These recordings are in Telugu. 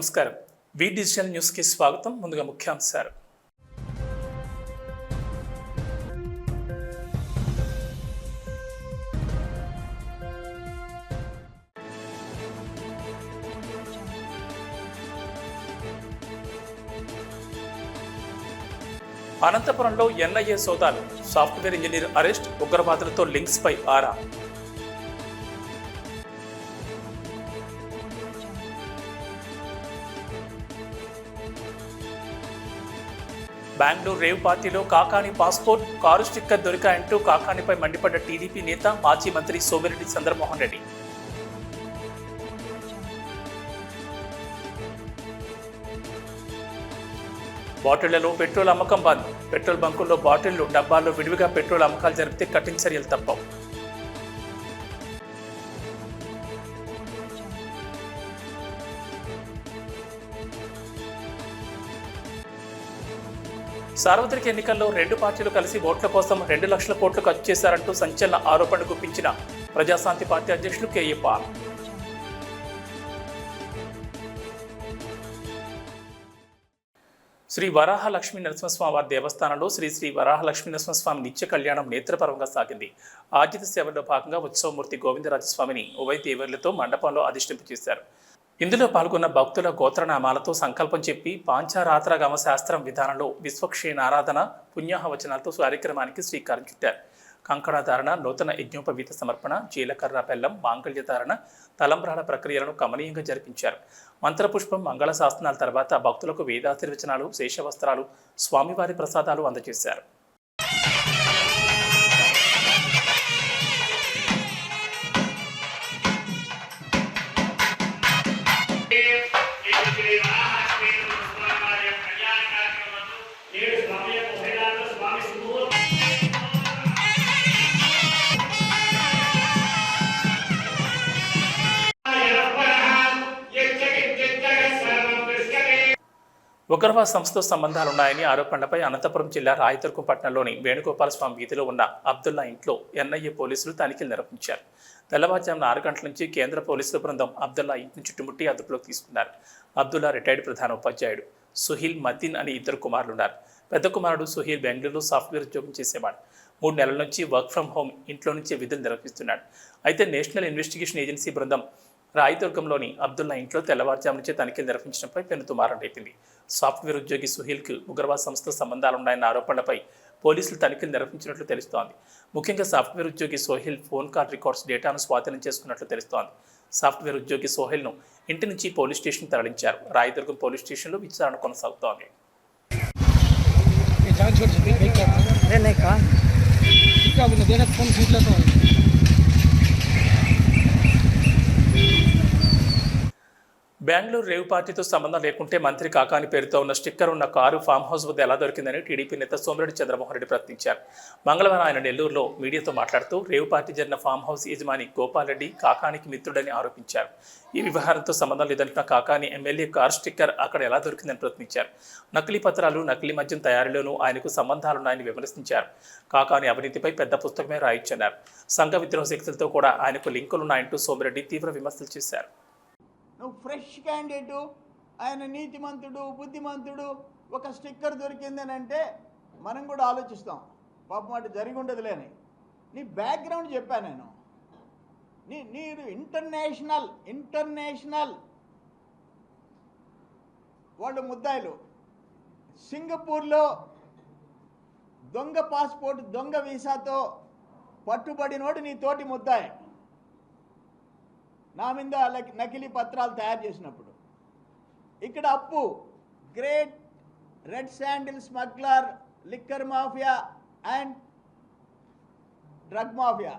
నమస్కారం. వి డిజిటల్ న్యూస్కి స్వాగతం. ముందుగా ముఖ్యాంశాలు. అనంతపురంలో ఎన్ఐఏ సోదాలు. సాఫ్ట్వేర్ ఇంజనీర్ అరెస్ట్ ఉగ్రవాదులతో లింక్స్ పై ఆరా. బెంగళూరు రేవ్ పార్టీలో కాకాని పాస్పోర్ట్ కారు స్టిక్కర్ దొరికాయంటూ కాకానిపై మండిపడ్డ టీడీపీ నేత మాజీ మంత్రి సోమిరెడ్డి చంద్రమోహన్ రెడ్డి. బాటిళ్ళలో పెట్రోల్ అమ్మకం బంద్. పెట్రోల్ బంకుల్లో బాటిళ్ళు డబ్బాల్లో విడివిగా పెట్రోల్ అమ్మకాలు జరిపితే కఠిన చర్యలు తప్పవు. సార్వత్రిక ఎన్నికల్లో రెండు పార్టీలు కలిసి ఓట్ల కోసం రెండు లక్షల కోట్లు ఖర్చు చేశారంటూ సంచలన ఆరోపణలు గుప్పించిన ప్రజాశాంతి పార్టీ అధ్యక్షులు కేఏ పాల్ శ్రీ వరాహ లక్ష్మీ నరసింహస్వామి వారి దేవస్థానంలో శ్రీ శ్రీ వరాహ లక్ష్మీ నరసింహస్వామి నిత్య కళ్యాణం నేత్రపరంగా సాగింది. ఆర్జిత సేవలో భాగంగా ఉత్సవమూర్తి గోవిందరాజస్వామిని ఉభయ దేవర్లతో మండపంలో అధిష్టింపు చేశారు. ఇందులో పాల్గొన్న భక్తుల గోత్రనామాలతో సంకల్పం చెప్పి పాంచారాత్రగమ శాస్త్రం విధానంలో విశ్వక్షేణ ఆరాధన పుణ్యాహవచనాలతో కార్యక్రమానికి శ్రీకారం చుట్టారు. కంకణధారణ నూతన యజ్ఞోపవీత సమర్పణ జీలకర్ర బెల్లం మాంగళ్యధారణ తలంబ్రాల ప్రక్రియలను కమనీయంగా జరిపించారు. మంత్రపుష్పం మంగళ శాసనాల తర్వాత భక్తులకు వేదాశీర్వచనాలు శేషవస్త్రాలు స్వామివారి ప్రసాదాలు అందజేశారు. ఉగ్రవాద సంస్థతో సంబంధాలున్నాయని ఆరోపణలపై అనంతపురం జిల్లా రాయదుర్గం పట్టణంలోని వేణుగోపాల స్వామి వీధిలో ఉన్న అబ్దుల్లా ఇంట్లో ఎన్ఐఏ పోలీసులు తనిఖీలు నిర్వహించారు. తెల్లవారుజామున ఆరు గంటల నుంచి కేంద్ర పోలీసుల బృందం అబ్దుల్లా ఇంటిని చుట్టుముట్టి అదుపులోకి తీసుకున్నారు. అబ్దుల్లా రిటైర్డ్ ప్రధాన ఉపాధ్యాయుడు సుహీల్ మతిన్ అని ఇద్దరు కుమారులున్నారు. పెద్ద కుమారుడు సుహీల్ బెంగళూరులో సాఫ్ట్వేర్ ఉద్యోగం చేసేవాడు. మూడు నెలల నుంచి వర్క్ ఫ్రం హోమ్ ఇంట్లో నుంచే విధులు నిర్వహిస్తున్నాడు. అయితే నేషనల్ ఇన్వెస్టిగేషన్ ఏజెన్సీ బృందం రాయదుర్గంలోని అబ్దుల్లా ఇంట్లో తెల్లవారుజాము నుంచే తనిఖీలు నిర్వహించడంపై పెనుతుమారం రేపింది సాఫ్ట్వేర్ ఉద్యోగి సుహీల్కు ఉగ్రవాద సంస్థ సంబంధాలున్నాయన్న ఆరోపణలపై పోలీసులు తనిఖీలు నిర్వహించినట్లు తెలుస్తోంది ముఖ్యంగా సాఫ్ట్వేర్ ఉద్యోగి సోహిల్ ఫోన్ కాల్ రికార్డ్స్ డేటాను స్వాధీనం చేసుకున్నట్లు తెలుస్తోంది సాఫ్ట్వేర్ ఉద్యోగి సోహెల్ను ఇంటి నుంచి పోలీస్ స్టేషన్ తరలించారు రాయదుర్గం పోలీస్ స్టేషన్లో విచారణ కొనసాగుతోంది ये जान छोड़ सकते नहीं क्या अरे नहीं कहा బెంగళూరు రేవ్ పార్టీతో సంబంధం లేకుంటే మంత్రి కాకాని పేరుతో ఉన్న స్టిక్కర్ ఉన్న కారు ఫామ్ హౌస్ వద్ద ఎలా దొరికిందని టీడీపీ నేత సోమిరెడ్డి చంద్రమోహన్ రెడ్డి ప్రశ్నించారు. మంగళవారం ఆయన నెల్లూరులో మీడియాతో మాట్లాడుతూ రేవ్ పార్టీ జరిగిన ఫామ్ హౌస్ యజమాని గోపాల్ రెడ్డి కాకానికి మిత్రుడని ఆరోపించారు. ఈ వ్యవహారంతో సంబంధం లేదంటున్న కాకాని ఎమ్మెల్యే కారు స్టిక్కర్ అక్కడ ఎలా దొరికిందని ప్రశ్నించారు. నకిలీ పత్రాలు నకిలీ మద్యం తయారీలోనూ ఆయనకు సంబంధాలున్నాయని విమర్శించారు. కాకాని అవినీతిపై పెద్ద పుస్తకమే రాయిచ్చన్నారు. సంఘ విద్రోహ శక్తులతో కూడా ఆయనకు లింకులున్నాయంటూ సోమిరెడ్డి తీవ్ర విమర్శలు చేశారు. నువ్వు ఫ్రెష్ క్యాండిడేటు ఆయన నీతిమంతుడు బుద్ధిమంతుడు ఒక స్టిక్కర్ దొరికిందని అంటే మనం కూడా ఆలోచిస్తాం. పాపం అటు జరిగి ఉండదులేని నీ బ్యాక్గ్రౌండ్ చెప్పాను నేను. నీ నీరు ఇంటర్నేషనల్ ఇంటర్నేషనల్ వాళ్ళు ముద్దాయిలు. సింగపూర్లో దొంగ పాస్పోర్ట్ దొంగ వీసాతో పట్టుబడినోడు నీ తోటి ముద్దాయి. నా మీద నకిలీ పత్రాలు తయారు చేసినప్పుడు. ఇక్కడ అప్పు. Great red sandal smuggler liquor mafia and drug mafia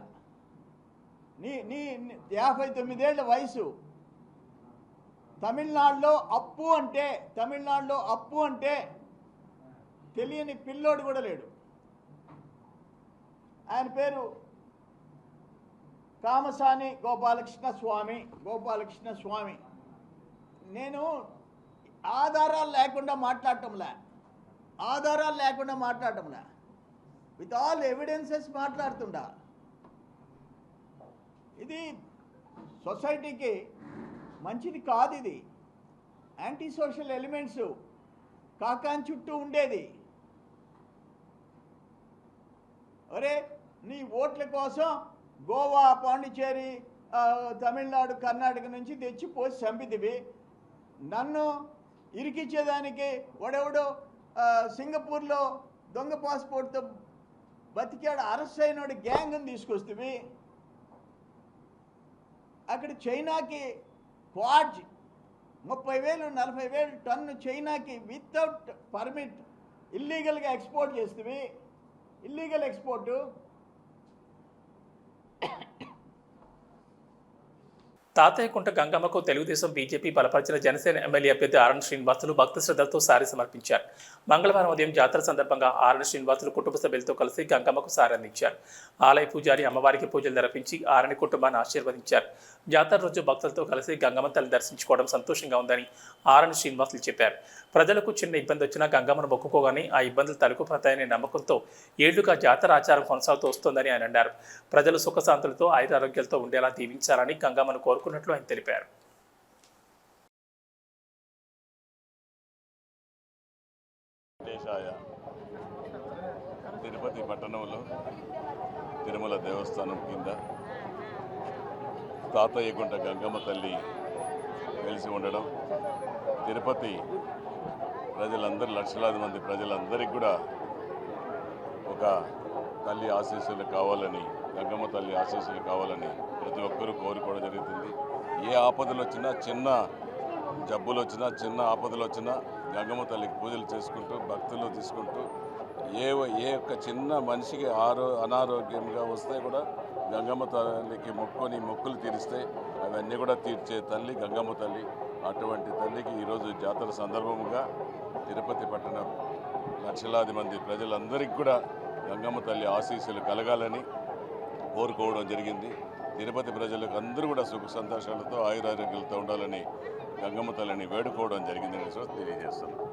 నీ నీ నీ యాభై తొమ్మిదేళ్ళ వయసు. తమిళనాడులో అప్పు అంటే తమిళనాడులో అప్పు అంటే తెలియని పిల్లోడు కూడా లేడు. ఆయన పేరు కామసాని గోపాలకృష్ణ స్వామి గోపాలకృష్ణ స్వామి. నేను ఆధారాలు లేకుండా మాట్లాడటంలే. ఆధారాలు లేకుండా మాట్లాడటంలే. విత్ ఆల్ ఎవిడెన్సెస్ మాట్లాడుతుండా. ఇది సొసైటీకి మంచిది కాదు ఇది. యాంటీ సోషల్ ఎలిమెంట్స్ కాకాని చుట్టూ ఉండేది. ఒరే నీ ఓట్ల కోసం గోవా పాండిచేరి తమిళనాడు కర్ణాటక నుంచి తెచ్చి పోసి చంపితివి. నన్ను ఇరికిచ్చేదానికి వాడెవడో సింగపూర్లో దొంగ పాస్పోర్ట్తో బతికాడు అరెస్ట్ అయినోడు గ్యాంగ్ని తీసుకొస్తుంది అక్కడ చైనాకి క్వాడ్జ్ ముప్పై వేలు నలభై వేలు టన్ను చైనాకి వితౌట్ పర్మిట్ ఇల్లీగల్గా ఎక్స్పోర్ట్ చేస్తుంది ఇల్లీగల్ ఎక్స్పోర్టు తాతయ్యకుంట గంగమ్మకు తెలుగుదేశం బీజేపీ బలపరిచిన జనసేన ఎమ్మెల్యే అభ్యర్థి ఆర్ఎన్ శ్రీనివాసులు భక్తి శ్రద్ధలతో సారి సమర్పించారు. మంగళవారం ఉదయం జాతర సందర్భంగా ఆర్ఎన్ శ్రీనివాసులు కుటుంబ సభ్యులతో కలిసి గంగమ్మకు సారి అందించారు. ఆలయ పూజారి అమ్మవారికి పూజలు నిర్వహించి ఆరణి కుటుంబాన్ని ఆశీర్వదించారు. జాతర రోజు భక్తులతో కలిసి గంగమ్మ తల్లి దర్శించుకోవడం సంతోషంగా ఉందని ఆర్ఎన్ శ్రీనివాసులు చెప్పారు. ప్రజలకు చిన్న ఇబ్బంది వచ్చినా గంగమ్మను మొక్కుకోగానే ఆ ఇబ్బందులు తలుకుపోతాయనే నమ్మకంతో ఏళ్ళుగా జాతర ఆచారం కొనసాగుతూ వస్తోందని ఆయన అన్నారు. ప్రజలు సుఖశాంతులతో ఆయురారోగ్యాలతో ఉండేలా దీవించాలని గంగమ్మను కోరుకున్నట్లు ఆయన తెలిపారు. తిరుపతి పట్టణంలో తిరుమల దేవస్థానం కింద తాతయ్యగుంట గంగమ్మ తల్లి వెలిసి ఉండడం తిరుపతి ప్రజలందరూ లక్షలాది మంది ప్రజలందరికీ కూడా ఒక తల్లి ఆశీస్సులు కావాలని గంగమ్మ తల్లి ఆశీస్సులు కావాలని ప్రతి ఒక్కరూ కోరుకోవడం జరుగుతుంది. ఏ ఆపదలు వచ్చినా చిన్న జబ్బులు వచ్చినా చిన్న ఆపదలు వచ్చినా గంగమ్మ తల్లికి పూజలు చేసుకుంటూ భక్తులు తీసుకుంటూ ఏ ఏ ఒక్క చిన్న మనిషికి ఆరో అనారోగ్యంగా వస్తే కూడా గంగమ్మ తల్లికి మొక్కుని మొక్కులు తీరిస్తే అవన్నీ కూడా తీర్చే తల్లి గంగమ్మ తల్లి. అటువంటి తల్లికి ఈరోజు జాతర సందర్భముగా తిరుపతి పట్టణం లక్షలాది మంది ప్రజలందరికీ కూడా గంగమ్మ తల్లి ఆశీస్సులు కలగాలని కోరుకోవడం జరిగింది. తిరుపతి ప్రజలకు అందరూ కూడా సుఖ సంతోషాలతో ఆయురారోగ్యాలతో ఉండాలని గంగమ్మ తల్లిని వేడుకోవడం జరిగిందని సో తెలియజేస్తున్నాను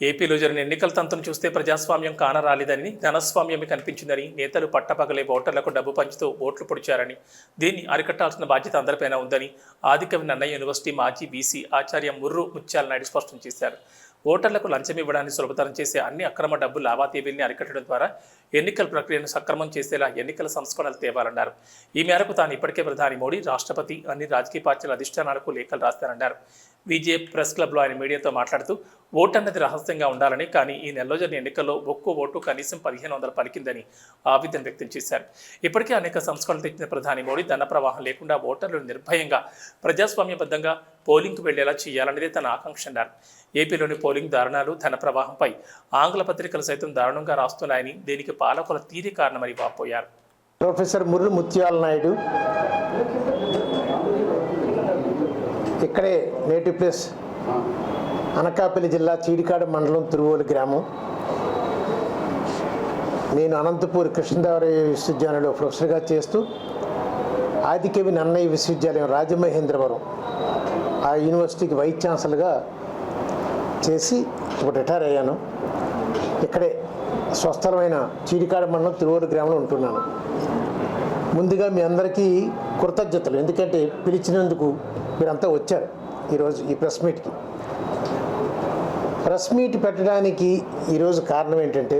ఏపీలో జరిగిన ఎన్నికల తంతును చూస్తే ప్రజాస్వామ్యం కానరాలేదని ధనస్వామ్యమే కనిపించిందని నేతలు పట్టపగలే ఓటర్లకు డబ్బు పంచుతూ ఓట్లు పొడిచారని దీన్ని అరికట్టాల్సిన బాధ్యత అందరిపైన ఉందని ఆదికవి నన్నయ్య యూనివర్సిటీ మాజీ బీసీ ఆచార్య ముర్రు ముత్యాల నాయుడు స్పష్టం చేశారు. ఓటర్లకు లంచం ఇవ్వడాన్ని సులభతరం చేసే అన్ని అక్రమ డబ్బు లావాదేవీల్ని అరికట్టడం ద్వారా ఎన్నికల ప్రక్రియను సక్రమం చేసేలా ఎన్నికల సంస్కరణలు తేవాలన్నారు. ఈ మేరకు తాను ఇప్పటికే ప్రధాని మోడీ రాష్ట్రపతి అన్ని రాజకీయ పార్టీల అధిష్టానాలకు లేఖలు రాస్తానన్నారు. విజే ప్రెస్ క్లబ్లో ఆయన మీడియాతో మాట్లాడుతూ ఓటు అన్నది రహస్యంగా ఉండాలని కానీ ఈ నెలలో జరిగిన ఎన్నికల్లో ఒక్కో ఓటు కనీసం పదిహేను వందలు పలికిందని ఆవేదన వ్యక్తం చేశారు. ఇప్పటికే అనేక సంస్కరణలు తెచ్చిన ప్రధాని మోడీ ధన ప్రవాహం లేకుండా ఓటర్లు నిర్భయంగా ప్రజాస్వామ్యబద్ధంగా పోలింగ్కు వెళ్ళేలా చేయాలనేది తన ఆకాంక్ష అన్నారు ఏపీలోని పోలింగ్ దారుణాలు ధన ప్రవాహంపై ఆంగ్ల పత్రికలు సైతం దారుణంగా రాస్తున్నాయని దీనికి పాలకుల తీరే కారణమని వాపోయారు. ప్రొఫెసర్ మురళి ముత్యాల నాయుడు ఇక్కడే నేటివ్ ప్లేస్ అనకాపల్లి జిల్లా చీడికాడు మండలం తిరువోలు గ్రామం. నేను అనంతపూర్ కృష్ణదేవరాయ విశ్వవిద్యాలయంలో ప్రొఫెసర్గా చేస్తూ ఆదికవి నన్నయ్య విశ్వవిద్యాలయం రాజమహేంద్రవరం యూనివర్సిటీకి వైస్ ఛాన్సలర్గా చేసి ఇప్పుడు రిటైర్ అయ్యాను. ఇక్కడే స్వస్థలమైన చీడికాడ మండలం తిరువూరు గ్రామంలో ఉంటున్నాను. ముందుగా మీ అందరికీ కృతజ్ఞతలు. ఎందుకంటే పిలిచినందుకు మీరంతా వచ్చారు ఈరోజు ఈ ప్రెస్ మీట్కి. ప్రెస్ మీట్ పెట్టడానికి ఈరోజు కారణం ఏంటంటే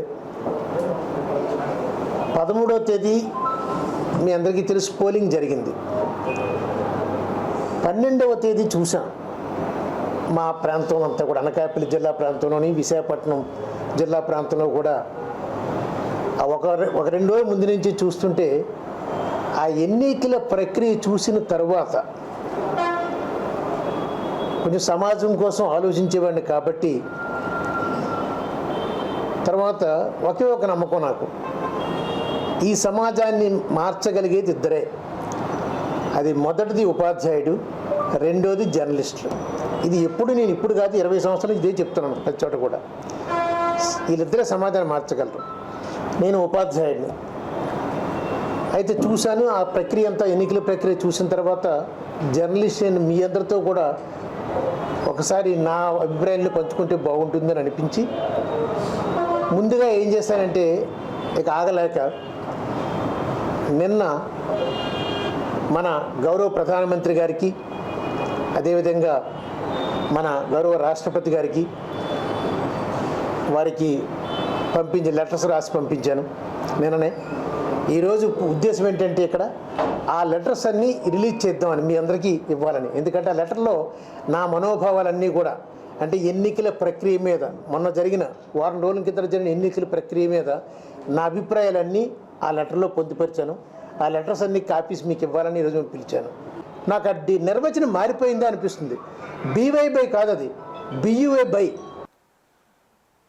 పదమూడవ తేదీ మీ అందరికీ తెలుసు పోలింగ్ జరిగింది. పన్నెండవ తేదీ చూసాం మా ప్రాంతం అంతా కూడా అనకాపల్లి జిల్లా ప్రాంతంలోని విశాఖపట్నం జిల్లా ప్రాంతంలో కూడా. ఒక ఒక రెండు రోజుల ముందు నుంచి చూస్తుంటే ఆ ఎన్నికల ప్రక్రియ చూసిన తర్వాత కొంచెం సమాజం కోసం ఆలోచించేవాడిని కాబట్టి తర్వాత ఒకే ఒక నమ్మకం నాకు. ఈ సమాజాన్ని మార్చగలిగేది ఇద్దరే. అది మొదటిది ఉపాధ్యాయుడు రెండోది జర్నలిస్టులు. ఇది ఎప్పుడు నేను ఇప్పుడు కాదు ఇరవై సంవత్సరాలు ఇదే చెప్తున్నాను ప్రతి చోట కూడా. వీళ్ళిద్దరే సమాధానం మార్చగలరు. నేను ఉపాధ్యాయుడిని. అయితే చూశాను ఆ ప్రక్రియ అంతా ఎన్నికల ప్రక్రియ చూసిన తర్వాత జర్నలిస్ట్ అయిన మీ అందరితో కూడా ఒకసారి నా అభిప్రాయాన్ని పంచుకుంటే బాగుంటుందని అనిపించి ముందుగా ఏం చేశానంటే ఇక ఆగలేక నిన్న మన గౌరవ ప్రధానమంత్రి గారికి అదేవిధంగా మన గౌరవ రాష్ట్రపతి గారికి వారికి పంపించి లెటర్స్ రాసి పంపించాను నిన్ననే. ఈరోజు ఉద్దేశం ఏంటంటే ఇక్కడ ఆ లెటర్స్ అన్నీ రిలీజ్ చేద్దామని మీ అందరికీ ఇవ్వాలని. ఎందుకంటే ఆ లెటర్లో నా మనోభావాలన్నీ కూడా అంటే ఎన్నికల ప్రక్రియ మీద మొన్న జరిగిన వారం రోజుల కింద జరిగిన ఎన్నికల ప్రక్రియ మీద నా అభిప్రాయాలన్నీ ఆ లెటర్లో పొందుపరిచాను. ఆ లెటర్స్ అన్ని కాపీస్ మీకు ఇవ్వాలని ఈరోజు నేను పిలిచాను. నాకు అది నిర్వచనం మారిపోయిందా అనిపిస్తుంది. బీవై బై కాదు అది. BUA by.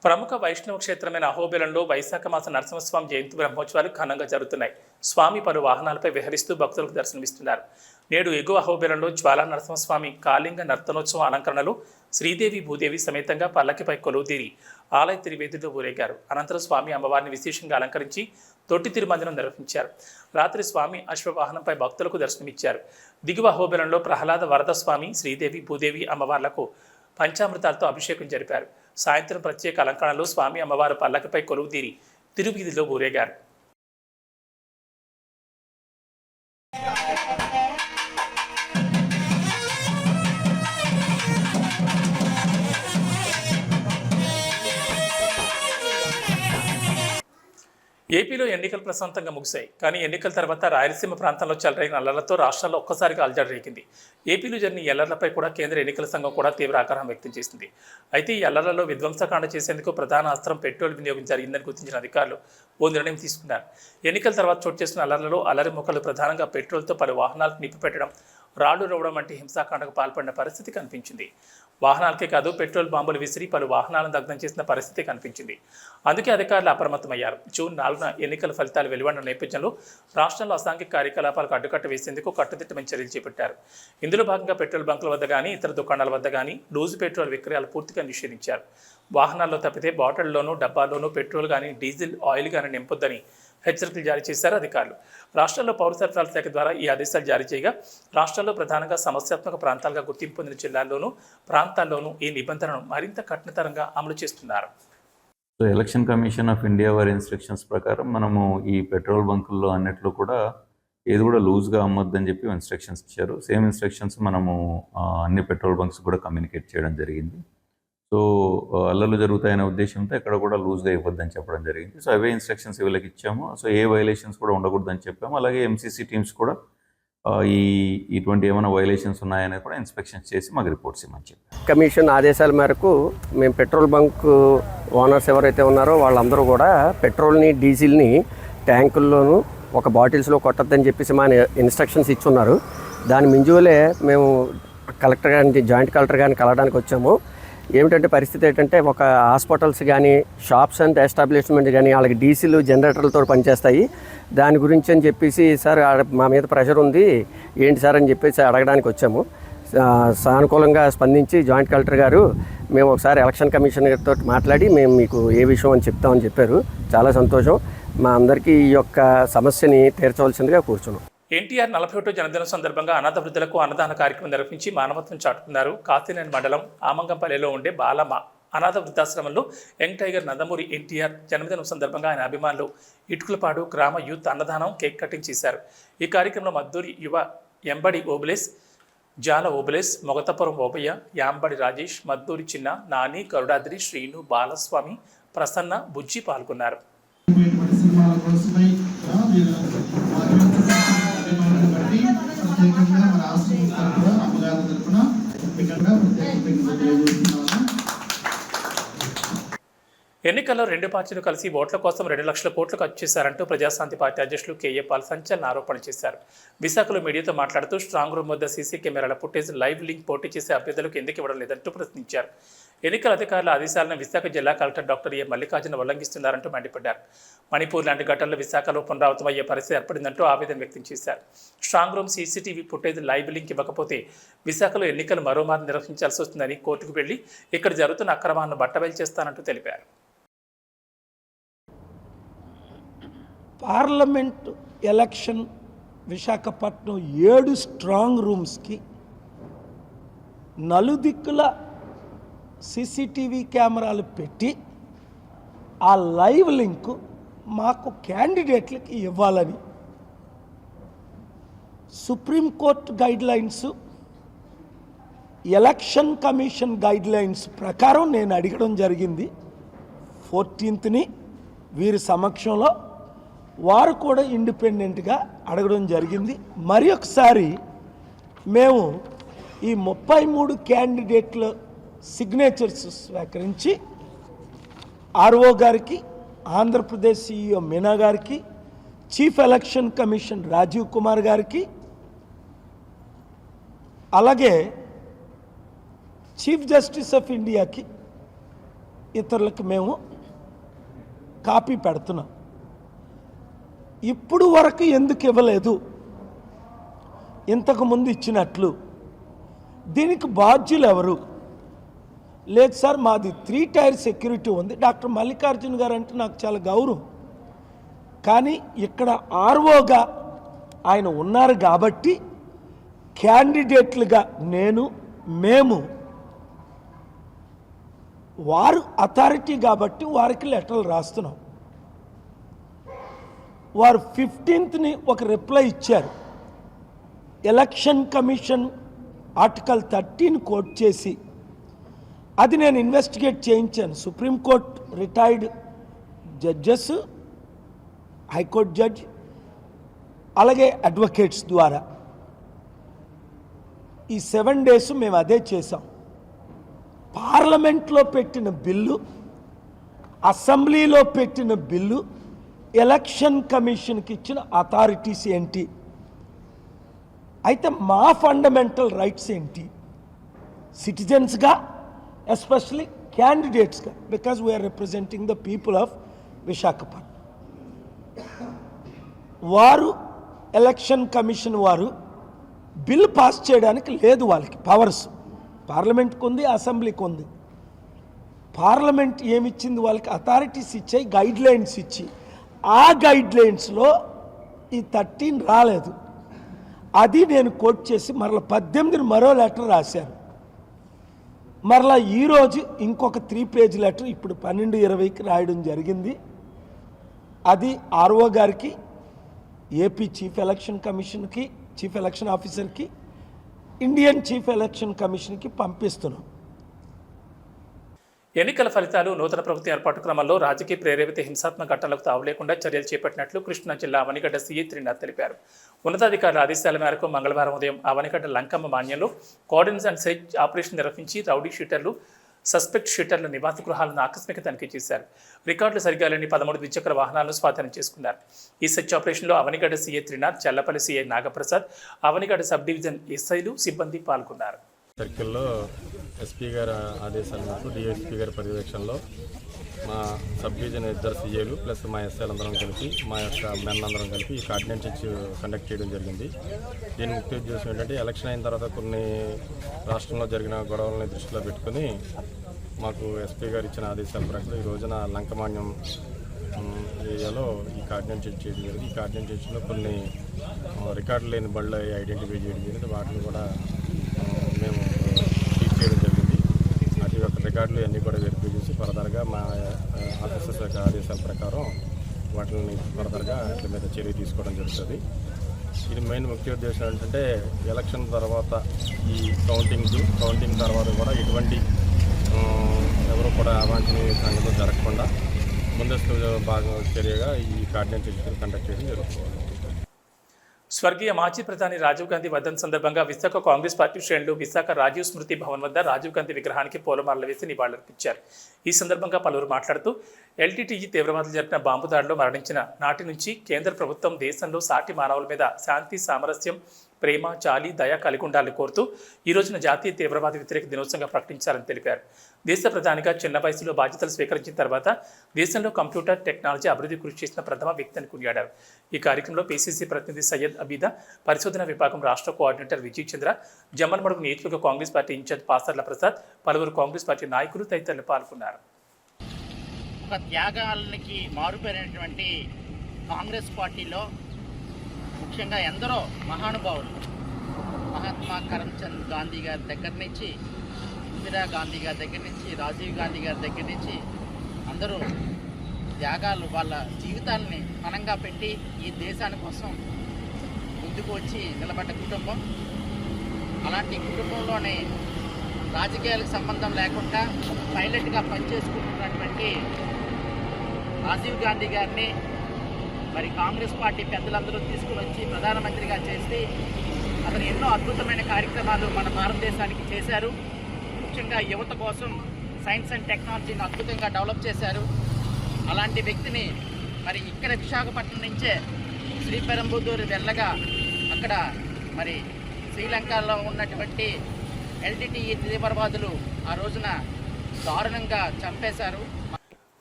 ప్రముఖ వైష్ణవ క్షేత్రమైన అహోబిలంలో వైశాఖ మాస నరసింహస్వామి జయంతి బ్రహ్మోత్సవాలు ఘనంగా జరుగుతున్నాయి. స్వామి పలు వాహనాలపై విహరిస్తూ భక్తులకు దర్శనమిస్తున్నారు. నేడు ఎగువ అహోబిలంలో జ్వాలా నరసింహస్వామి కాళింగ నర్తనోత్సవ అలంకరణలో శ్రీదేవి భూదేవి సమేతంగా పల్లకిపై కొలువుతీరి. ఆలయ తిరివేదిలో ఊరేగారు. అనంతరం స్వామి అమ్మవారిని విశేషంగా అలంకరించి తొట్టి తిరుమంజనం నిర్వహించారు. రాత్రి స్వామి అశ్వవాహనంపై భక్తులకు దర్శనమిచ్చారు. దిగువ అహోబిలంలో ప్రహ్లాద వరద స్వామి శ్రీదేవి భూదేవి అమ్మవార్లకు పంచామృతాలతో అభిషేకం జరిపారు. సాయంత్రం ప్రత్యేక అలంకరణలో స్వామి అమ్మవారు పల్లకపై కొలువుదీరి తిరువీధిలో ఊరేగారు. ఎన్నికలు ప్రశాంతంగా ముగిశాయి. కానీ ఎన్నికల తర్వాత రాయలసీమ ప్రాంతంలో చెలరైన అల్లర్లతో రాష్ట్రాల్లో ఒక్కసారిగా అలజడి రేగింది. ఏపీలో జరిగిన ఎల్లర్లపై కూడా కేంద్ర ఎన్నికల సంఘం కూడా తీవ్ర ఆగ్రహం వ్యక్తం చేసింది. అయితే ఈ అల్లర్లలో విధ్వంసకాండ చేసేందుకు ప్రధాన అస్త్రం పెట్రోల్ వినియోగం జరిగిందని గుర్తించిన అధికారులు ఓ నిర్ణయం తీసుకున్నారు. ఎన్నికల తర్వాత చోటు చేసిన అల్లర్లలో అల్లరి మొక్కలు ప్రధానంగా పెట్రోల్తో పలు వాహనాలకు నిప్పిపెట్టడం రాళ్ళు రవ్వడం వంటి హింసాకాండకు పాల్పడిన పరిస్థితి కనిపించింది. వాహనాలకే కాదు పెట్రోల్ బాంబులు విసిరి పలు వాహనాలను దగ్ధం చేసిన పరిస్థితి కనిపించింది. అందుకే అధికారులు అప్రమత్తమయ్యారు. జూన్ నాలుగున ఎన్నికల ఫలితాలు వెలువడిన నేపథ్యంలో రాష్ట్రంలో అసాంఘిక కార్యకలాపాలకు అడ్డుకట్ట వేసేందుకు కట్టుదిట్టమైన చర్యలు చేపట్టారు. ఇందులో భాగంగా పెట్రోల్ బంకుల వద్ద కానీ ఇతర దుకాణాల వద్ద కానీ లూజు పెట్రోల్ విక్రయాలు పూర్తిగా నిషేధించారు. వాహనాల్లో తప్పితే బాటిల్లోనూ డబ్బాల్లోనూ పెట్రోల్ కానీ డీజిల్ ఆయిల్ కానీ నింపొద్దని హెచ్చరికలు జారీ చేశారు అధికారులు. రాష్ట్రంలో పౌరసరఫరాల శాఖ ద్వారా ఈ ఆదేశాలు జారీ చేయగా రాష్ట్రంలో ప్రధానంగా సమస్యాత్మక ప్రాంతాలుగా గుర్తింపు పొందిన జిల్లాల్లోనూ ప్రాంతాల్లోనూ ఈ నిబంధనను మరింత కఠినతరంగా అమలు చేస్తున్నారు. So election commission of India వారి ఇన్స్ట్రక్షన్స్ ప్రకారం మనము ఈ పెట్రోల్ బంకుల్లో అన్నిట్లో కూడా ఏది కూడా లూజ్గా అమ్మొద్దని చెప్పి ఇన్స్ట్రక్షన్స్ ఇచ్చారు. సేమ్ ఇన్స్ట్రక్షన్స్ మనము అన్ని పెట్రోల్ బంక్స్ కూడా కమ్యూనికేట్ చేయడం జరిగింది. సో అల్లర్లు జరుగుతాయనే ఉద్దేశంతో ఎక్కడ కూడా లూజ్గా ఇవ్వద్దని చెప్పడం జరిగింది. సో అవే ఇన్స్ట్రక్షన్స్ వీళ్ళకి ఇచ్చాము. సో ఏ వైలేషన్స్ కూడా ఉండకూడదని చెప్పాము. అలాగే ఎంసీసీ టీమ్స్ కూడా ఈ ఇటువంటి ఏమైనా వైలేషన్స్ ఉన్నాయని కూడా ఇన్స్పెక్షన్ చేసి మాకు రిపోర్ట్స్ ఇవ్వమని చెప్పారు. కమిషన్ ఆదేశాల మేరకు మేము పెట్రోల్ బంక్ ఓనర్స్ ఎవరైతే ఉన్నారో వాళ్ళందరూ కూడా పెట్రోల్ని డీజిల్ని ట్యాంకుల్లోనూ ఒక బాటిల్స్లో కొట్టద్దని చెప్పేసి మా ఇన్స్ట్రక్షన్స్ ఇచ్చున్నారు. దాని మింజువలే మేము కలెక్టర్ గారిని జాయింట్ కలెక్టర్ గారిని కలవడానికి వచ్చాము. ఏమిటంటే పరిస్థితి ఏంటంటే ఒక హాస్పిటల్స్ కానీ షాప్స్ అండ్ ఎస్టాబ్లిష్మెంట్ కానీ వాళ్ళకి డీసీలు జనరేటర్లతో పనిచేస్తాయి. దాని గురించి అని చెప్పేసి సార్ మా మీద ప్రెషర్ ఉంది. ఏంటి సార్ అని చెప్పేసి అడగడానికి వచ్చాము. సానుకూలంగా స్పందించి జాయింట్ కలెక్టర్ గారు మేము ఒకసారి ఎలక్షన్ కమిషన్ గారితో మాట్లాడి మేము మీకు ఏ విషయం అని చెప్తామని చెప్పారు. చాలా సంతోషం. మా అందరికీ ఈ యొక్క సమస్యని తీర్చవలసిందిగా కూర్చున్నాం. ఎన్టీఆర్ నలభై ఒకటో జన్మదినం సందర్భంగా అనాథ వృద్ధులకు అన్నదాన కార్యక్రమం నిర్వహించి మానవత్వం చాటుకున్నారు. కాతినేని మండలం ఆమంగంపల్లిలో ఉండే బాలమ్మ అనాథ వృద్ధాశ్రమంలో యంగ్ టైగర్ నందమూరి ఎన్టీఆర్ జన్మదినం సందర్భంగా ఆయన అభిమానులు ఇటుకులపాడు గ్రామ యూత్ అన్నదానం కేక్ కటింగ్ చేశారు. ఈ కార్యక్రమంలో మద్దూరి యువ ఎంబడి ఓబులేస్ జాల ఓబులేస్ మొగతపురం ఓబయ్య యాంబడి రాజేష్ మద్దూరి చిన్న నాని కరుడాద్రి శ్రీను బాలస్వామి ప్రసన్న బుజ్జి పాల్గొన్నారు. ప్రత్యేకంగా మన ఆశ్రమం తరపున అమ్మగారి తరఫున ఎన్నికల్లో రెండు పార్టీలు కలిసి ఓట్ల కోసం రెండు లక్షల కోట్లు ఖర్చు చేశారంటూ ప్రజాశాంతి పార్టీ అధ్యక్షులు కేఏ పాల్ సంచలన ఆరోపణలు చేశారు. విశాఖలో మీడియాతో మాట్లాడుతూ స్ట్రాంగ్ రూమ్ వద్ద సీసీ కెమెరాల ఫుటేజ్ లైవ్ లింక్ పోటీ చేసే అభ్యర్థులకు ఎందుకు ఇవ్వడం లేదంటూ ప్రశ్నించారు. ఎన్నికల అధికారుల ఆదేశాలను విశాఖ జిల్లా కలెక్టర్ డాక్టర్ ఏ మల్లికార్జున ఉల్లంఘిస్తున్నారంటూ మండిపడ్డారు. మణిపూర్ లాంటి ఘటనలు విశాఖలో పునరావృతమయ్యే పరిస్థితి ఏర్పడిందంటూ ఆవేదన వ్యక్తం చేశారు. Strong room CCTV footage live link ఇవ్వకపోతే విశాఖలో ఎన్నికలు మరోమారు నిర్వహించాల్సి వస్తుందని కోర్టుకు వెళ్ళి ఇక్కడ జరుగుతున్న అక్రమాలను బట్టబయలు చేస్తానంటూ తెలిపారు. పార్లమెంట్ ఎలక్షన్ విశాఖపట్నం ఏడు స్ట్రాంగ్ రూమ్స్కి నలుదిక్కుల సీసీటీవీ కెమెరాలు పెట్టి ఆ లైవ్ లింకు మాకు క్యాండిడేట్లకి ఇవ్వాలని supreme court guidelines election commission guidelines ప్రకారం నేను అడగడం జరిగింది. ఫోర్టీన్త్ని వీరి సమక్షంలో వారు కూడా ఇండిపెండెంట్గా అడగడం జరిగింది. మరి ఒకసారి మేము ఈ ముప్పై మూడు క్యాండిడేట్లు సిగ్నేచర్స్ స్వీకరించి ఆర్ఓ గారికి ఆంధ్రప్రదేశ్ సిఇఓ మీనా గారికి chief election commission Rajiv Kumar గారికి అలాగే చీఫ్ జస్టిస్ ఆఫ్ ఇండియాకి ఇతరులకు మేము కాపీ పెడుతున్నాం. ఇప్పుడు వరకు ఎందుకు ఇవ్వలేదు? ఇంతకుముందు ఇచ్చినట్లు. దీనికి బాధ్యులు ఎవరు? లేదు సార్ మాది త్రీ టైర్ సెక్యూరిటీ ఉంది. డాక్టర్ మల్లికార్జున్ గారు అంటే నాకు చాలా గౌరవం. కానీ ఇక్కడ ఆర్ఓగా ఆయన ఉన్నారు కాబట్టి క్యాండిడేట్లుగా నేను మేము వారు అథారిటీ కాబట్టి వారికి లెటర్లు రాస్తున్నాం. వారు ఫిఫ్టీన్త్ని ఒక రిప్లై ఇచ్చారు. Election commission article thirteen quote చేసి అది నేను ఇన్వెస్టిగేట్ చేయించాను. Supreme court retired judges high court judge అలాగే అడ్వకేట్స్ ద్వారా. ఈ సెవెన్ డేస్ మేము అదే చేసాం పార్లమెంట్లో పెట్టిన బిల్లు అసెంబ్లీలో పెట్టిన బిల్లు ఎలక్షన్ కమిషన్కి ఇచ్చిన అథారిటీస్ ఏంటి? అయితే మా ఫండమెంటల్ రైట్స్ ఏంటి? సిటిజన్స్గా especially క్యాండిడేట్స్గా because we are representing the people of Visakhapatnam వారు ఎలక్షన్ కమిషన్ వారు బిల్ పాస్ చేయడానికి లేదు వాళ్ళకి పవర్స్ పార్లమెంట్కి ఉంది అసెంబ్లీకి ఉంది. పార్లమెంట్ ఏమిచ్చింది వాళ్ళకి? అథారిటీస్ ఇచ్చాయి గైడ్ లైన్స్ ఇచ్చి. ఆ గైడ్ లైన్స్లో ఈ థర్టీన్ రాలేదు. అది నేను కోట్ చేసి మరల పద్దెనిమిదిని మరో లెటర్ రాశాను. మరలా ఈరోజు ఇంకొక త్రీ పేజ్ లెటర్ ఇప్పుడు పన్నెండు ఇరవైకి రాయడం జరిగింది. అది ఆర్ఓ గారికి ఏపీ చీఫ్ ఎలక్షన్ కమిషన్కి చీఫ్ ఎలక్షన్ ఆఫీసర్కి ఇండియన్ చీఫ్ ఎలక్షన్ కమిషన్కి పంపిస్తున్నాం. ఎన్నికల ఫలితాలు నూతన ప్రభుత్వ ఏర్పాటు క్రమంలో రాజకీయ ప్రేరేపిత హింసాత్మక ఘటనలకు తావులేకుండా చర్యలు చేపట్టినట్లు కృష్ణా జిల్లా అవనిగడ్డ సీఏ త్రినాథ్ తెలిపారు. ఉన్నతాధికారుల ఆదేశాల మేరకు మంగళవారం ఉదయం అవనిగడ్డ లంకమ్మ మాన్యంలో కోఆర్డినెన్స్ అండ్ సెర్చ్ ఆపరేషన్ నిర్వహించి రౌడీ షీటర్లు సస్పెక్ట్ షీటర్ల నివాస గృహాలను ఆకస్మిక తనిఖీ చేశారు. రికార్డులు సరిగా లేని పదమూడు ద్విచక్ర వాహనాలను స్వాధీనం చేసుకున్నారు. ఈ సెర్చ్ ఆపరేషన్లో Avanigadda CI Trinath Challapalli CI Nagaprasad Avanigadda sub division ఎస్ఐలు సిబ్బంది పాల్గొన్నారు. సర్కిల్లో ఎస్పీ గారి ఆదేశాల మేరకు డిఎస్పీ గారి పర్యవేక్షణలో మా సబ్ డివిజన్ ఇద్దరు సీఏలు ప్లస్ మా ఎస్ఐలు అందరం కలిపి మా యొక్క మెన్ అందరం కలిపి ఈ కార్డినెన్స్ ఇచ్చి కండక్ట్ చేయడం జరిగింది. దీని ముఖ్య ఉద్దేశం ఏంటంటే ఎలక్షన్ అయిన తర్వాత కొన్ని రాష్ట్రంలో జరిగిన గొడవలని దృష్టిలో పెట్టుకుని మాకు ఎస్పీ గారు ఇచ్చిన ఆదేశాల ప్రకారం ఈ రోజున లంకమాన్యం ఏరియాలో ఈ కార్డినెన్స్ చర్చ్ చేయడం జరిగింది. ఈ కార్డినెన్స్ చెక్లో కొన్ని రికార్డు లేని బళ్ళు ఐడెంటిఫై చేయడం జరిగింది. వాటిని కూడా ఆ, మేము సీజ్ చేయడం జరిగింది వాటి యొక్క రికార్డులు అన్నీ కూడా వెరిఫై చేసి ఫర్దర్గా మా ఆ, ఆఫీసర్స్ యొక్క ఆదేశాల ప్రకారం వాటిని ఫర్దర్గా వాటి మీద చర్య తీసుకోవడం జరుగుతుంది. ఇది మెయిన్ ముఖ్య ఉద్దేశం ఏంటంటే ఎలక్షన్ తర్వాత ఈ కౌంటింగ్ కౌంటింగ్ తర్వాత కూడా ఎటువంటి ఎవరు కూడా అవాంఛనీయ సంఘటన జరగకుండా ముందస్తు భాగం చర్యగా ఈ కార్డినెన్స్ కండక్ట్ చేయడం జరుగుతుంది. స్వర్గీయ మాజీ ప్రధాని రాజీవ్ గాంధీ వర్ధన్ సందర్భంగా విశాఖ కాంగ్రెస్ పార్టీ శ్రేణులు విశాఖ రాజీవ్ స్మృతి భవన్ వద్ద రాజీవ్ గాంధీ విగ్రహానికి పూలమాలలు వేసి నివాళులర్పించారు. ఈ సందర్భంగా పలువురు మాట్లాడుతూ ఎల్టీటీఈ తీవ్రవాదులు జరిపిన బాంబు దాడిలో మరణించిన నాటి నుంచి కేంద్ర ప్రభుత్వం దేశంలో సాటి మానవుల మీద శాంతి సామరస్యం ప్రేమ చాలి దయ కలిగి ఉండాలని కోరుతూ ఈ రోజున జాతీయ తీవ్రవాద వ్యతిరేక దినోత్సవంగా ప్రకటించారని తెలిపారు. దేశ ప్రధానిగా చిన్న వయసులో బాధ్యతలు స్వీకరించిన తర్వాత దేశంలో కంప్యూటర్ టెక్నాలజీ అభివృద్ధి కృషి చేసిన ప్రథమ వ్యక్తి అని కొనియాడారు. ఈ కార్యక్రమంలో పీసీసీ ప్రతినిధి సయ్యద్ అబీదా పరిశోధన విభాగం రాష్ట్ర కోఆర్డినేటర్ విజయ్ చంద్ర జమ్మన్మడుగు నియోజకవర్గ Congress party in charge Pasarla Prasad పలువురు కాంగ్రెస్ పార్టీ నాయకులు తదితరులు పాల్గొన్నారు. ఒక త్యాగాలకి మారుపేరినటువంటి కాంగ్రెస్ పార్టీలో ముఖ్యంగా ఎందరో మహానుభావులు మహాత్మా కరమ్చంద్ గాంధీ గారి దగ్గర నుంచి ఇందిరా గాంధీ గారి దగ్గర నుంచి రాజీవ్ గాంధీ గారి దగ్గర నుంచి అందరూ త్యాగాలు వాళ్ళ జీవితాలని పణంగా పెట్టి ఈ దేశాని కోసం ముందుకు వచ్చి నిలబడ్డ కుటుంబం. అలాంటి కుటుంబంలోనే రాజకీయాలకు సంబంధం లేకుండా పైలట్గా పనిచేసుకుంటున్నటువంటి రాజీవ్ గాంధీ గారిని మరి కాంగ్రెస్ పార్టీ పెద్దలందరూ తీసుకుని వచ్చి ప్రధానమంత్రిగా చేసి అతను ఎన్నో అద్భుతమైన కార్యక్రమాలు మన భారతదేశానికి చేశారు. ముఖ్యంగా యువత కోసం సైన్స్ అండ్ టెక్నాలజీని అద్భుతంగా డెవలప్ చేశారు. అలాంటి వ్యక్తిని మరి ఇక్కడ విశాఖపట్నం నుంచే శ్రీపెరంబుదూరు వెళ్ళగా అక్కడ మరి శ్రీలంకలో ఉన్నటువంటి ఎల్టీటీఈ తీవ్రవాదులు ఆ రోజున దారుణంగా చంపేశారు.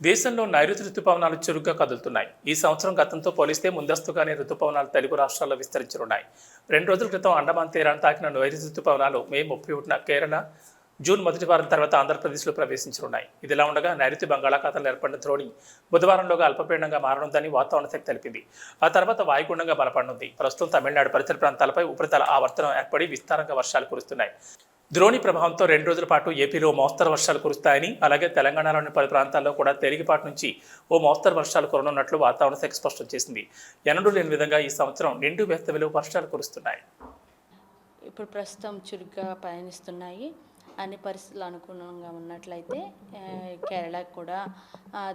దేశంలో నైరుతి రుతుపవనాలు చురుగ్గా కదులుతున్నాయి. ఈ సంవత్సరం గతంతో పోలిస్తే ముందస్తుగానే రుతుపవనాలు తెలుగు రాష్ట్రాల్లో విస్తరించనున్నాయి. రెండు రోజుల క్రితం అండమాన్ తీరాన్ని తాకిన నైరుతి రుతుపవనాలు మే ముప్పై ఒకటిన కేరళ జూన్ మొదటి వారం తర్వాత ఆంధ్రప్రదేశ్లో ప్రవేశించనున్నాయి. ఇదిలా ఉండగా నైరుతి బంగాళాఖాతంలో ఏర్పడిన ద్రోణి బుధవారంలోగా అల్పపీడనంగా మారనుందని వాతావరణ శాఖ తెలిపింది. ఆ తర్వాత వాయుగుండంగా బలపడనుంది. ప్రస్తుతం తమిళనాడు పరిసర ప్రాంతాలపై ఉపరితల ఆవర్తనం ఏర్పడి విస్తారంగా వర్షాలు కురుస్తున్నాయి. ద్రోణి ప్రభావంతో రెండు రోజుల పాటు ఏపీలో మోస్తరు వర్షాలు కురుస్తాయని అలాగే తెలంగాణలోని పలు ప్రాంతాల్లో కూడా తేలికపాటి నుంచి ఓ మోస్తరు వర్షాలు కురనున్నట్లు వాతావరణ శాఖ స్పష్టం చేసింది. ఎన్నడూ లేని విధంగా ఈ సంవత్సరం నిండు వేస్తవిలో వర్షాలు కురుస్తున్నాయి. ఇప్పుడు ప్రస్తుతం చురుగ్గా పయనిస్తున్నాయి. అన్ని పరిస్థితులు అనుకూలంగా ఉన్నట్లయితే కేరళకు కూడా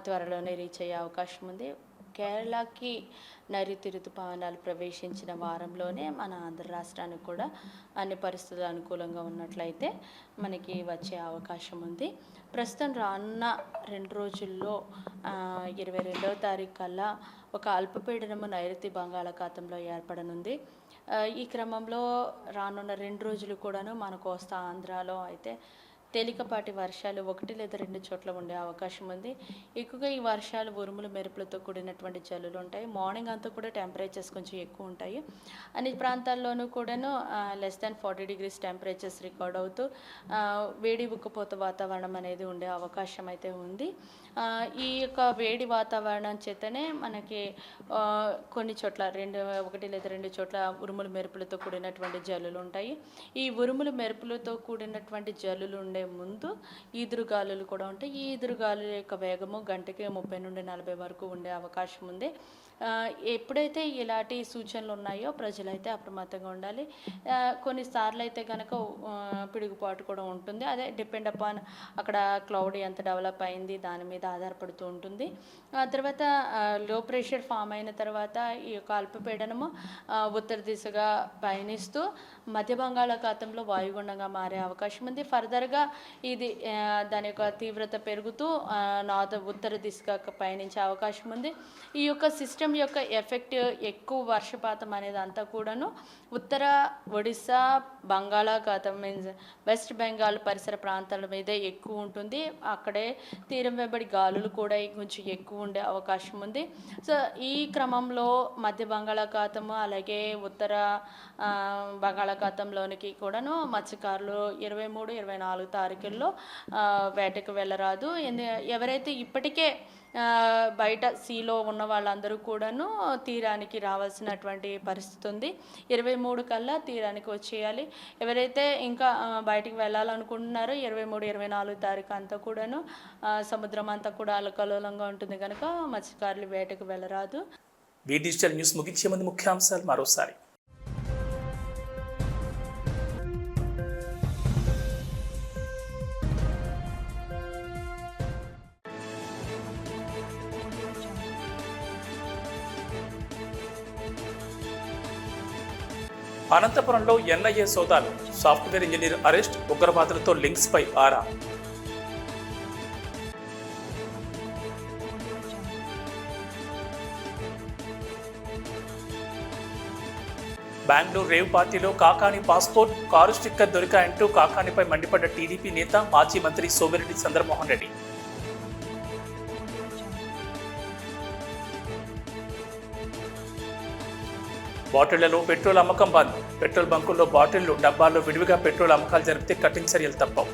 త్వరలోనే రీచ్ అయ్యే అవకాశం ఉంది. కేరళకి నైరుతి ఋతుపవనాలు ప్రవేశించిన వారంలోనే మన ఆంధ్ర రాష్ట్రానికి కూడా అన్ని పరిస్థితులు అనుకూలంగా ఉన్నట్లయితే మనకి వచ్చే అవకాశం ఉంది. ప్రస్తుతం రానున్న రెండు రోజుల్లో ఇరవై రెండవ తారీఖు కల్లా ఒక అల్పపీడనము నైరుతి బంగాళాఖాతంలో ఏర్పడనుంది. ఈ క్రమంలో రానున్న రెండు రోజులు కూడాను మన కోస్తా ఆంధ్రాలో అయితే తేలికపాటి వర్షాలు ఒకటి లేదా రెండు చోట్ల ఉండే అవకాశం ఉంది. ఎక్కువగా ఈ వర్షాలు ఉరుములు మెరుపులతో కూడినటువంటి జల్లులు ఉంటాయి. మార్నింగ్ అంతా కూడా టెంపరేచర్స్ కొంచెం ఎక్కువ ఉంటాయి. అన్ని ప్రాంతాల్లోనూ కూడాను less than forty degrees temperatures record అవుతూ వేడి ఉక్కపోత వాతావరణం అనేది ఉండే అవకాశం అయితే ఉంది. ఈ యొక్క వేడి వాతావరణం చేతనే మనకి కొన్ని చోట్ల రెండు ఒకటి లేదా రెండు చోట్ల ఉరుములు మెరుపులతో కూడినటువంటి జల్లులు ఉంటాయి. ఈ ఉరుములు మెరుపులతో కూడినటువంటి జల్లులు ఉండే ముందు ఈదురుగాలులు కూడా ఉంటాయి. ఈ ఈదురుగాలుల యొక్క వేగము గంటకి ముప్పై నుండి నలభై వరకు ఉండే అవకాశం ఉంది. ఎప్పుడైతే ఇలాంటి సూచనలు ఉన్నాయో ప్రజలైతే అప్రమత్తంగా ఉండాలి. కొన్నిసార్లు అయితే కనుక పిడుగుపాటు కూడా ఉంటుంది. అదే డిపెండ్ అపాన్ అక్కడ క్లౌడ్ ఎంత డెవలప్ అయింది దాని మీద ఆధారపడుతూ ఉంటుంది. ఆ తర్వాత లో ప్రెషర్ ఫామ్ అయిన తర్వాత ఈ యొక్క అల్పపీడనము ఉత్తర దిశగా పయనిస్తూ మధ్య బంగాళాఖాతంలో వాయుగుండంగా మారే అవకాశం ఉంది. ఫర్దర్గా ఇది దాని యొక్క తీవ్రత పెరుగుతూ నార్త్ ఉత్తర దిశగా పయనించే అవకాశం ఉంది. ఈ యొక్క సిస్టమ్ యొక్క ఎఫెక్ట్ ఎక్కువ వర్షపాతం అనేది అంతా కూడాను ఉత్తర ఒడిశా బంగాళాఖాతం మీన్స్ వెస్ట్ బెంగాల్ పరిసర ప్రాంతాల మీదే ఎక్కువ ఉంటుంది. అక్కడే తీరం వెంబడి గాలులు కూడా కొంచెం ఎక్కువ ఉండే అవకాశం ఉంది. సో ఈ క్రమంలో మధ్య బంగాళాఖాతము అలాగే ఉత్తర బంగాళాఖాతం బంగాళాఖాతంలోనికి కూడాను మత్స్యకారులు ఇరవై మూడు ఇరవై నాలుగు తారీఖుల్లో వేటకు వెళ్ళరాదు. ఎందు ఎవరైతే ఇప్పటికే బయట సీలో ఉన్న వాళ్ళందరూ కూడాను తీరానికి రావాల్సినటువంటి పరిస్థితి ఉంది. ఇరవై మూడు కల్లా తీరానికి వచ్చేయాలి. ఎవరైతే ఇంకా బయటికి వెళ్ళాలనుకుంటున్నారో ఇరవై మూడు ఇరవై నాలుగు తారీఖు అంతా కూడాను సముద్రం అంతా కూడా అలకలోలంగా ఉంటుంది కనుక మత్స్యకారులు వేటకు వెళ్ళరాదు. డిజిటల్ న్యూస్ ముగించే ముందు ముఖ్యాంశాలు మరోసారి. అనంతపురంలో ఎన్ఐఏ సోదాలు. సాఫ్ట్వేర్ ఇంజనీర్ అరెస్ట్ ఉగ్రవాదులతో లింక్స్ పై ఆరా. బెంగళూరు రేవ్ పార్టీలో కాకాని పాస్పోర్ట్ కారు స్టిక్కర్ దొరికాయంటూ కాకానిపై మండిపడ్డ టీడీపీ నేత మాజీ మంత్రి సోమిరెడ్డి చంద్రమోహన్ రెడ్డి. బాటిళ్ళలో పెట్రోల్ అమ్మకం బంద్. పెట్రోల్ బంకుల్లో బాటిళ్ళు డబ్బాల్లో విడివిగా పెట్రోల్ అమ్మకాలు జరిపితే కఠిన చర్యలు తప్పవు.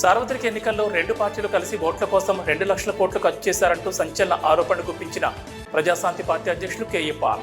సార్వత్రిక ఎన్నికల్లో రెండు పార్టీలు కలిసి ఓట్ల కోసం రెండు లక్షల కోట్లు ఖర్చు చేశారంటూ సంచలన ఆరోపణ గుప్పించిన ప్రజాశాంతి పార్టీ అధ్యక్షులు కేఏ పాల్